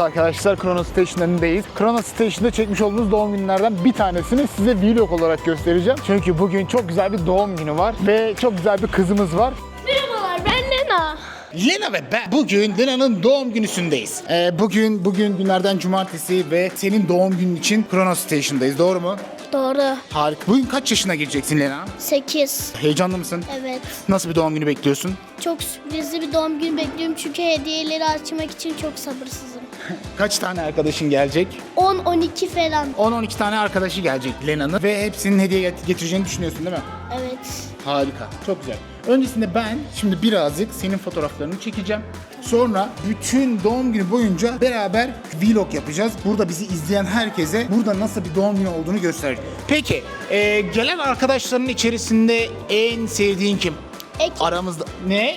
arkadaşlar Chrono Station önündeyiz. Chrono Station'da çekmiş olduğumuz doğum günlerden bir tanesini size vlog olarak göstereceğim. Çünkü bugün çok güzel bir doğum günü var ve çok güzel bir kızımız var. Merhabalar ben Lena. Lena ve ben bugün Lena'nın doğum günüsündeyiz. Ee, bugün bugün günlerden cumartesi ve senin doğum günün için Chrono Station'dayız doğru mu? Doğru. Harika. Bugün kaç yaşına gireceksin Lena? 8. Heyecanlı mısın? Evet. Nasıl bir doğum günü bekliyorsun? Çok sürprizli bir doğum günü bekliyorum çünkü hediyeleri açmak için çok sabırsızım. Kaç tane arkadaşın gelecek? 10-12 falan. 10-12 tane arkadaşı gelecek Lena'nın ve hepsinin hediye get- getireceğini düşünüyorsun değil mi? Evet. Harika. Çok güzel. Öncesinde ben şimdi birazcık senin fotoğraflarını çekeceğim. Sonra bütün doğum günü boyunca beraber vlog yapacağız. Burada bizi izleyen herkese burada nasıl bir doğum günü olduğunu göstereceğiz. Peki, e, gelen arkadaşların içerisinde en sevdiğin kim? Ek. Aramızda... Ne?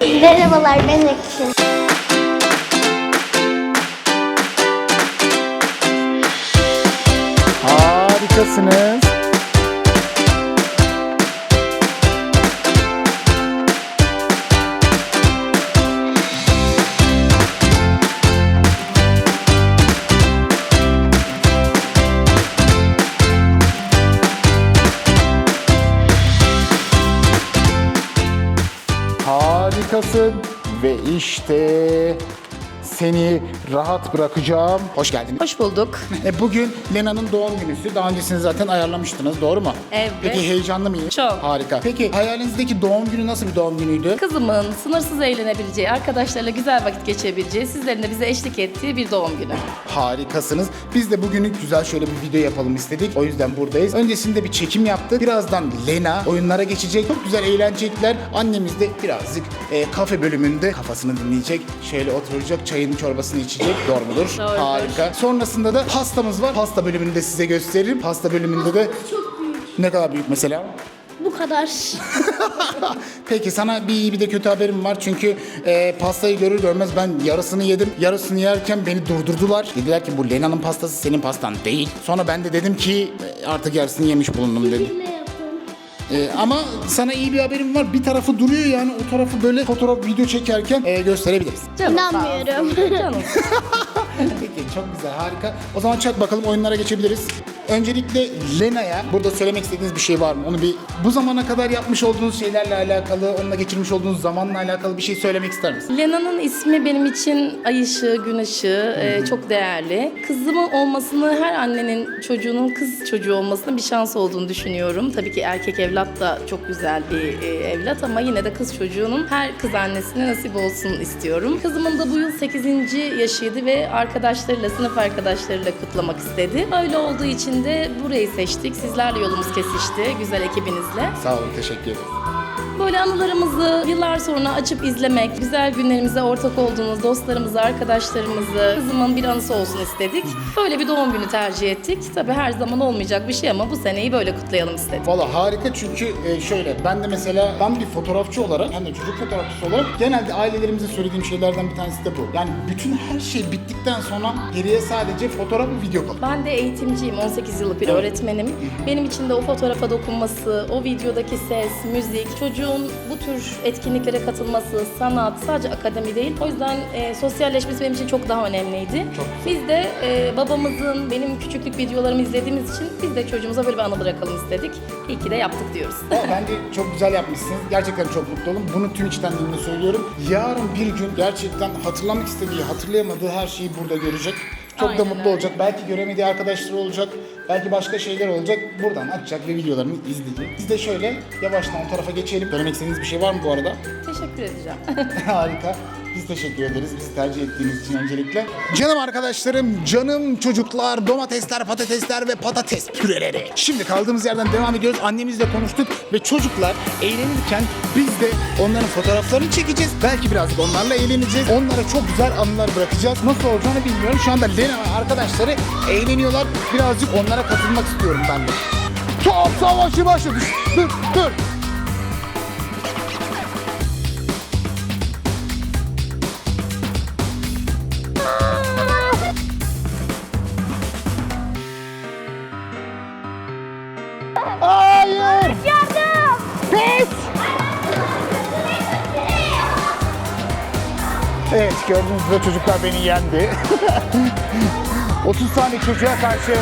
Merhabalar ben Ekin. Harikasınız. Harikasın ve işte seni rahat bırakacağım. Hoş geldin. Hoş bulduk. E, bugün Lena'nın doğum günüsü. Daha öncesini zaten ayarlamıştınız, doğru mu? Evet. Peki heyecanlı mıyız? Çok. Harika. Peki hayalinizdeki doğum günü nasıl bir doğum günüydü? Kızımın sınırsız eğlenebileceği, arkadaşlarıyla güzel vakit geçirebileceği, sizlerin de bize eşlik ettiği bir doğum günü. Harikasınız. Biz de bugünlük güzel şöyle bir video yapalım istedik. O yüzden buradayız. Öncesinde bir çekim yaptık. Birazdan Lena oyunlara geçecek. Çok güzel eğlenecekler. Annemiz de birazcık e, kafe bölümünde kafasını dinleyecek. Şöyle oturacak, çayını çorbasını içecek. Doğru mudur? Doğrudur. Harika. Sonrasında da pastamız var. Pasta bölümünü de size gösteririm. Pasta bölümünde de Çok büyük. ne kadar büyük mesela? Bu kadar. Peki sana bir iyi bir de kötü haberim var. Çünkü e, pastayı görür görmez ben yarısını yedim. Yarısını yerken beni durdurdular. Dediler ki bu Lena'nın pastası senin pastan değil. Sonra ben de dedim ki e, artık yarısını yemiş bulundum dedim. Ne yapın? E, ama sana iyi bir haberim var. Bir tarafı duruyor yani o tarafı böyle fotoğraf video çekerken e, gösterebiliriz. İnanmıyorum. Peki çok güzel harika. O zaman çak bakalım oyunlara geçebiliriz. Öncelikle Lena'ya burada söylemek istediğiniz bir şey var mı? Onu bir bu zamana kadar yapmış olduğunuz şeylerle alakalı, onunla geçirmiş olduğunuz zamanla alakalı bir şey söylemek ister misin? Lena'nın ismi benim için ay ışığı, gün ışığı e, çok değerli. Kızımın olmasını her annenin çocuğunun kız çocuğu olmasının bir şans olduğunu düşünüyorum. Tabii ki erkek evlat da çok güzel bir e, evlat ama yine de kız çocuğunun her kız annesine nasip olsun istiyorum. Kızımın da bu yıl 8. yaşıydı ve arkadaşlarıyla, sınıf arkadaşlarıyla kutlamak istedi. Öyle olduğu için de burayı seçtik. Sizlerle yolumuz kesişti, güzel ekibinizle. Sağ olun, teşekkür ederim. Böyle anılarımızı yıllar sonra açıp izlemek, güzel günlerimize ortak olduğumuz dostlarımızı, arkadaşlarımızı, kızımın bir anısı olsun istedik. Böyle bir doğum günü tercih ettik. Tabii her zaman olmayacak bir şey ama bu seneyi böyle kutlayalım istedik. Valla harika çünkü e, şöyle ben de mesela ben bir fotoğrafçı olarak hem de çocuk fotoğrafçısı olarak genelde ailelerimize söylediğim şeylerden bir tanesi de bu. Yani bütün her şey bittikten sonra geriye sadece fotoğraf ve video kalıyor. Ben de eğitimciyim, 18 yıllık bir öğretmenim. Benim için de o fotoğrafa dokunması, o videodaki ses, müzik, çocuğun bu tür etkinliklere katılması, sanat, sadece akademi değil. O yüzden e, sosyalleşmesi benim için çok daha önemliydi. Çok Biz de e, babamızın, benim küçüklük videolarımı izlediğimiz için biz de çocuğumuza böyle bir anı bırakalım istedik. İyi ki de yaptık diyoruz. Bence çok güzel yapmışsınız. Gerçekten çok mutlu oldum. Bunu tüm içtenliğimle söylüyorum. Yarın bir gün gerçekten hatırlamak istediği, hatırlayamadığı her şeyi burada görecek. Çok da Aynen mutlu öyle. olacak. Belki göremediği arkadaşları olacak. Belki başka şeyler olacak. Buradan açacak ve videolarını izleyecek. Biz de şöyle yavaştan o tarafa geçelim. Söylemek istediğiniz bir şey var mı bu arada? Teşekkür edeceğim. Harika. Biz teşekkür ederiz. Bizi tercih ettiğiniz için öncelikle. Canım arkadaşlarım, canım çocuklar, domatesler, patatesler ve patates püreleri. Şimdi kaldığımız yerden devam ediyoruz. Annemizle konuştuk ve çocuklar eğlenirken biz de onların fotoğraflarını çekeceğiz. Belki birazcık onlarla eğleneceğiz. Onlara çok güzel anılar bırakacağız. Nasıl olacağını bilmiyorum. Şu anda Lena ve arkadaşları eğleniyorlar. Birazcık onlara katılmak istiyorum ben de. Top savaşı başladı. Dur, dur. Evet gördüğünüz gibi çocuklar beni yendi. 30 tane çocuğa karşı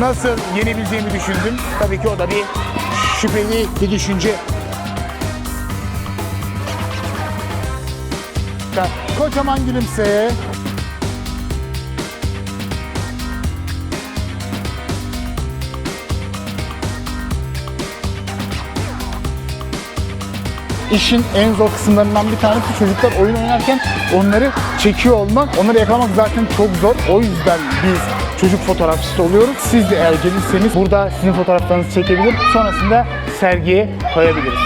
nasıl yenebileceğimi düşündüm. Tabii ki o da bir şüpheli bir düşünce. Kocaman gülümse. İşin en zor kısımlarından bir tanesi çocuklar oyun oynarken onları çekiyor olmak. Onları yakalamak zaten çok zor. O yüzden biz çocuk fotoğrafçısı oluyoruz. Siz de eğer gelirseniz burada sizin fotoğraflarınızı çekebilir. Sonrasında sergiye koyabiliriz.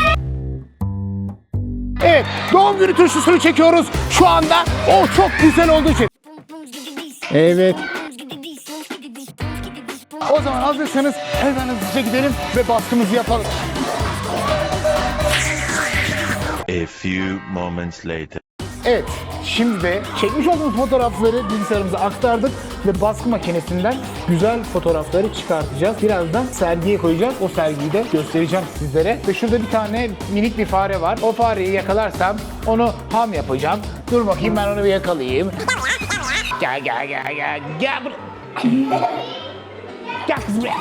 Evet, doğum günü turşusunu çekiyoruz şu anda. O çok güzel olduğu için. Evet. O zaman hazırsanız hemen hızlıca gidelim ve baskımızı yapalım. A few moments later. Evet, şimdi çekmiş olduğumuz fotoğrafları bilgisayarımıza aktardık ve baskı makinesinden güzel fotoğrafları çıkartacağız. Birazdan sergiye koyacağız. O sergiyi de göstereceğim sizlere. Ve şurada bir tane minik bir fare var. O fareyi yakalarsam onu ham yapacağım. Dur bakayım ben onu bir yakalayayım. Gel gel gel gel. Gel buraya. Gel buraya.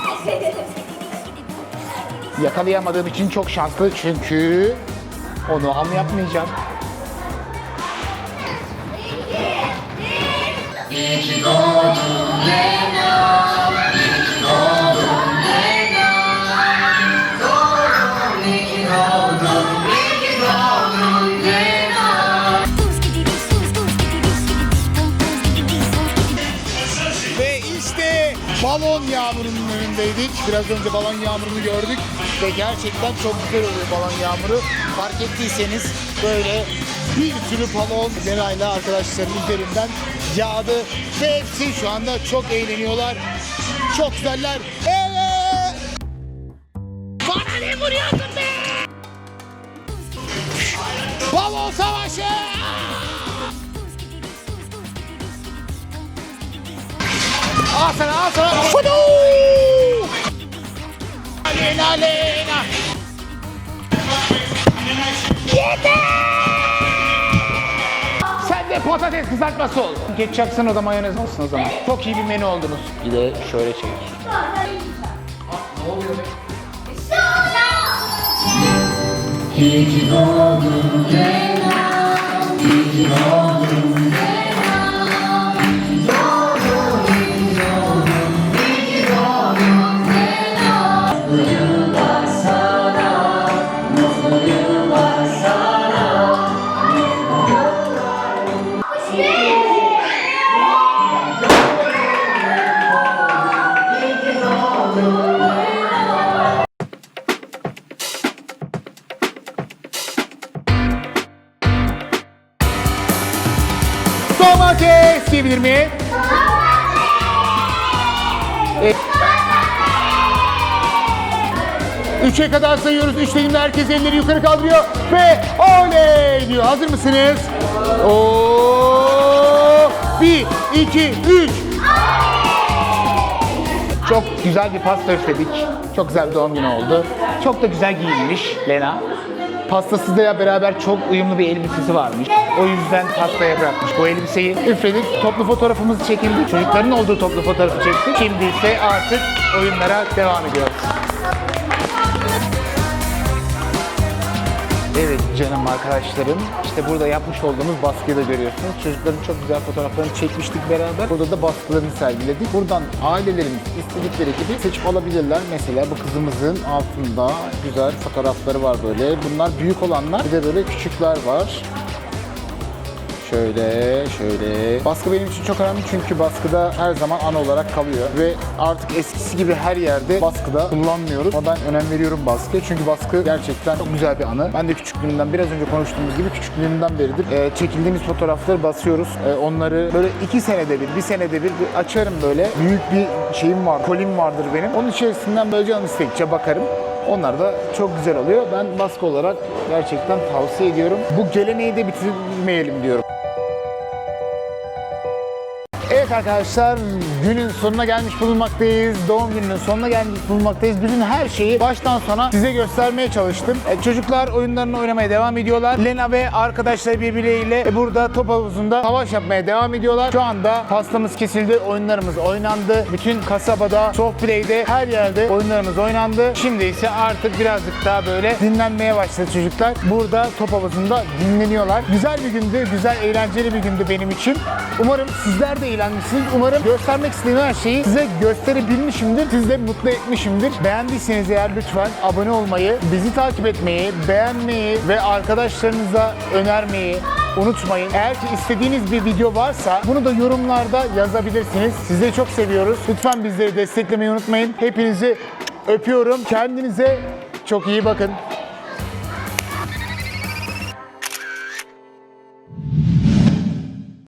Yakalayamadığım için çok şanslı çünkü onu ham yapmayacağım. Ve önündeydik. Biraz önce balon yağmurunu gördük ve gerçekten çok güzel oluyor balon yağmuru. Fark ettiyseniz böyle bir sürü balon Lera ile arkadaşların üzerinden yağdı ve hepsi şu anda çok eğleniyorlar. Çok güzeller. Evet! Bana ne vuruyorsun be? Balon savaşı! Al sana al! Patates kızartması ol. Ketçapsın o da mayonez olsun o zaman. Çok iyi bir menü oldunuz. Bir de şöyle çek. Domates diyebilir E- Üçe kadar sayıyoruz. Üç dediğimde herkes elleri yukarı kaldırıyor ve oley diyor. Hazır mısınız? Oo! Bir, iki, üç. Çok güzel bir pasta üfledik. Çok güzel bir doğum günü oldu. Çok da güzel giyinmiş Lena. Pastasıyla beraber çok uyumlu bir elbisesi varmış. O yüzden pastaya bırakmış bu elbiseyi. Üfledik. Toplu fotoğrafımız çekildi. Çocukların olduğu toplu fotoğrafı çektik. Şimdi ise artık oyunlara devam ediyoruz. Evet canım arkadaşlarım. işte burada yapmış olduğumuz baskıyı da görüyorsunuz. Çocukların çok güzel fotoğraflarını çekmiştik beraber. Burada da baskılarını sergiledik. Buradan ailelerimiz istedikleri gibi seçip alabilirler. Mesela bu kızımızın altında güzel fotoğrafları var böyle. Bunlar büyük olanlar. Bir de böyle küçükler var. Şöyle, şöyle. Baskı benim için çok önemli çünkü baskıda her zaman an olarak kalıyor. Ve artık eskisi gibi her yerde baskıda kullanmıyoruz. Ama ben önem veriyorum baskıya çünkü baskı gerçekten çok güzel bir anı. Ben de küçüklüğümden, biraz önce konuştuğumuz gibi küçüklüğümden beridir e, çekildiğimiz fotoğrafları basıyoruz. E, onları böyle iki senede bir, bir senede bir, bir açarım böyle. Büyük bir şeyim var, kolim vardır benim. Onun içerisinden böyle canım istekçe bakarım. Onlar da çok güzel oluyor. Ben baskı olarak gerçekten tavsiye ediyorum. Bu geleneği de bitirmeyelim diyorum. Evet arkadaşlar günün sonuna gelmiş bulunmaktayız. Doğum gününün sonuna gelmiş bulunmaktayız. Bütün her şeyi baştan sona size göstermeye çalıştım. E, çocuklar oyunlarını oynamaya devam ediyorlar. Lena ve arkadaşları birbirleriyle e, burada top havuzunda savaş yapmaya devam ediyorlar. Şu anda pastamız kesildi, oyunlarımız oynandı. Bütün kasabada, soft play'de, her yerde oyunlarımız oynandı. Şimdi ise artık birazcık daha böyle dinlenmeye başladı çocuklar. Burada top havuzunda dinleniyorlar. Güzel bir gündü, güzel eğlenceli bir gündü benim için. Umarım sizler de eğlenmişsiniz. Umarım göstermek istediğim her şeyi size gösterebilmişimdir. Siz de mutlu etmişimdir. Beğendiyseniz eğer lütfen abone olmayı, bizi takip etmeyi, beğenmeyi ve arkadaşlarınıza önermeyi unutmayın. Eğer ki istediğiniz bir video varsa bunu da yorumlarda yazabilirsiniz. Sizleri çok seviyoruz. Lütfen bizleri desteklemeyi unutmayın. Hepinizi öpüyorum. Kendinize çok iyi bakın.